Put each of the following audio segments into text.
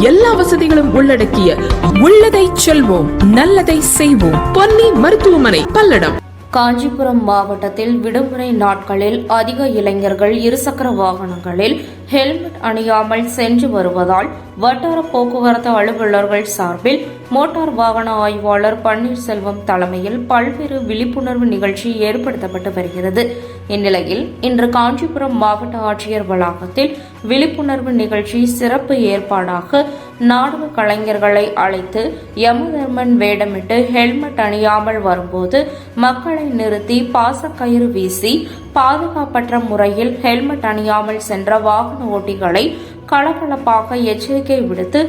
எல்லா வசதிகளும் உள்ளடக்கிய உள்ளதை செல்வோம் நல்லதை செய்வோம். பொன்னி மருத்துவமனை பல்லடம். காஞ்சிபுரம் மாவட்டத்தில் விடுமுறை நாட்களில் அதிக இளைஞர்கள் இருசக்கர வாகனங்களில் ஹெல்மெட் அணியாமல் சென்று வருவதால் வட்டார போக்குவரத்து அலுவலர்கள் சார்பில் மோட்டார் வாகன ஆய்வாளர் பன்னீர்செல்வம் தலைமையில் பல்வேறு விழிப்புணர்வு நிகழ்ச்சி ஏற்படுத்தப்பட்டு வருகிறது. இந்நிலையில் இன்று காஞ்சிபுரம் மாவட்ட ஆட்சியர் வளாகத்தில் விழிப்புணர்வு நிகழ்ச்சி சிறப்பு ஏற்பாடாக நாடக கலைஞர்களை அழைத்து யமதர்மன் வேடமிட்டு ஹெல்மெட் அணியாமல் வரும்போது மக்களை நிறுத்தி பாசக்கயிறு வீசி பாதுகாப்பற்ற முறையில் ஹெல்மெட் அணியாமல் சென்ற வாகன ஓட்டிகளை கலகலப்பாக எச்சரிக்கை விடுத்து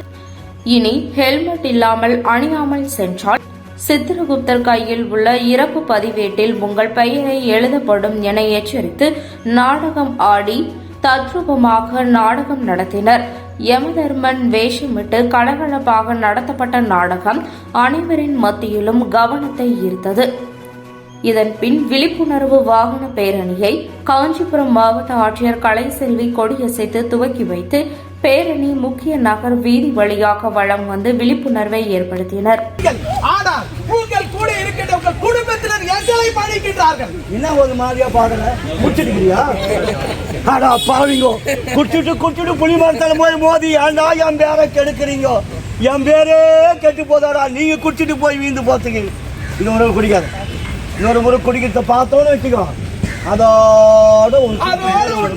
இனி ஹெல்மெட் இல்லாமல் அணியாமல் சென்றால் சித்திரகுப்தர் கையில் உள்ள இறப்பு பதிவேட்டில் உங்கள் பெயரை எழுதப்படும் என எச்சரித்து நாடகம் ஆடி தத்ரூபமாக நாடகம் நடத்தினர். யமதர்மன் வேஷமிட்டு கலகலப்பாக நடத்தப்பட்ட நாடகம் அனைவரின் மத்தியிலும் கவனத்தை ஈர்த்தது. இதன் பின் விழிப்புணர்வு வாகன பேரணியை காஞ்சிபுரம் மாவட்ட ஆட்சியர் கலைசெல்வி கொடியசைத்து துவக்கி வைத்து பேரணி முக்கிய நகர் வீதி வழியாக வளம் வந்து விழிப்புணர்வை ஏற்படுத்தினர். ஆனால் உங்கள் கூட இருக்கின்ற உங்கள் குடும்பத்தினர் எங்களை பழிக்கின்றார்கள் என்ன ஒரு மாதிரியா பாருங்க முடிச்சிருக்கிறியா? அடா பாவிங்கோ. குடிச்சிட்டு குடிச்சிட்டு புலி மரத்தில் போய் மோதி ஏன்டா என் பேரை கெடுக்குறீங்க. என் பேரே கெட்டு போதாடா. நீங்க குடிச்சிட்டு போய் வீந்து போத்துக்கு. இன்னொரு முறை குடிக்காத. இன்னொரு முறை குடிக்கிறத பார்த்தோன்னு வச்சுக்கோ. அதோட அதோடு